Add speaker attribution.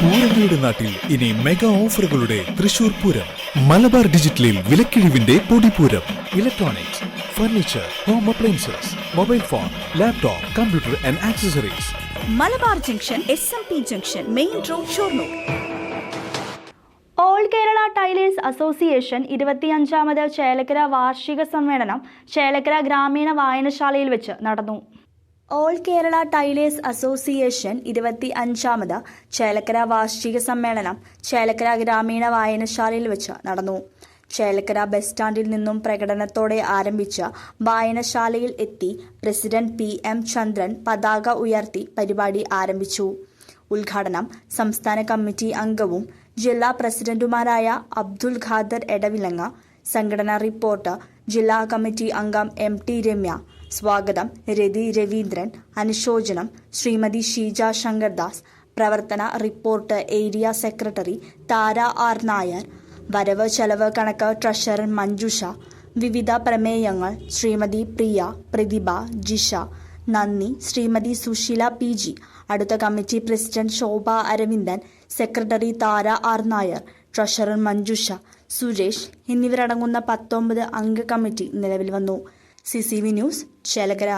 Speaker 1: പൂരങ്ങളുടെ നാട്ടിൽ ഇനി മെഗാ ഓഫറുകളുടെ തൃശൂർ പൂരം. മലബാർ ഡിജിറ്റലിൽ വിലക്കിഴിവിന്റെ പൊടിപൂരം. Electronics furniture home appliances mobile phone laptop computer and accessories
Speaker 2: Malabar junction S M P junction main road Shoranur.
Speaker 3: All Kerala tailors association ഇരുപത്തിയഞ്ചാമത് Chelakkara വാർഷിക സമ്മേളനം ചേലക്കര ഗ്രാമീണ വായനശാലയിൽ വെച്ച് നടന്നു. ഓൾ കേരള ടൈലേഴ്സ് അസോസിയേഷൻ ഇരുപത്തി അഞ്ചാമത് ചേലക്കര വാർഷിക സമ്മേളനം ചേലക്കര ഗ്രാമീണ വായനശാലയിൽ വെച്ച് നടന്നു. ചേലക്കര ബസ് സ്റ്റാൻഡിൽ നിന്നും പ്രകടനത്തോടെ ആരംഭിച്ച വായനശാലയിൽ എത്തി പ്രസിഡന്റ് പി എം ചന്ദ്രൻ പതാക ഉയർത്തി പരിപാടി ആരംഭിച്ചു. ഉദ്ഘാടനം സംസ്ഥാന കമ്മിറ്റി അംഗവും ജില്ലാ പ്രസിഡന്റുമാരായ അബ്ദുൽ ഖാദർ എടവിലങ്ങ സംഘടനാ റിപ്പോർട്ടർ ജില്ലാ കമ്മിറ്റി അംഗം എം ടി രമ്യ. സ്വാഗതം. രതി രവീന്ദ്രൻ. അനുശോചനം. ശ്രീമതി ഷീജ ശങ്കർദാസ്. പ്രവർത്തന report area secretary Tara R Nair. വരവ് ചെലവ് കണക്ക് ട്രഷറർ മഞ്ജുഷ. വിവിധ പ്രമേയങ്ങൾ ശ്രീമതി പ്രിയ പ്രതിഭ ജിഷ. നന്ദി. Shrimati Susheela P G. അടുത്ത committee president Shobha Aravindan. Secretary Tara R Nair. Treasurer Manjusha Suresh എന്നിവരടങ്ങുന്ന പത്തൊമ്പത് അംഗ കമ്മിറ്റി നിലവിൽ വന്നു. C news Chelakkara.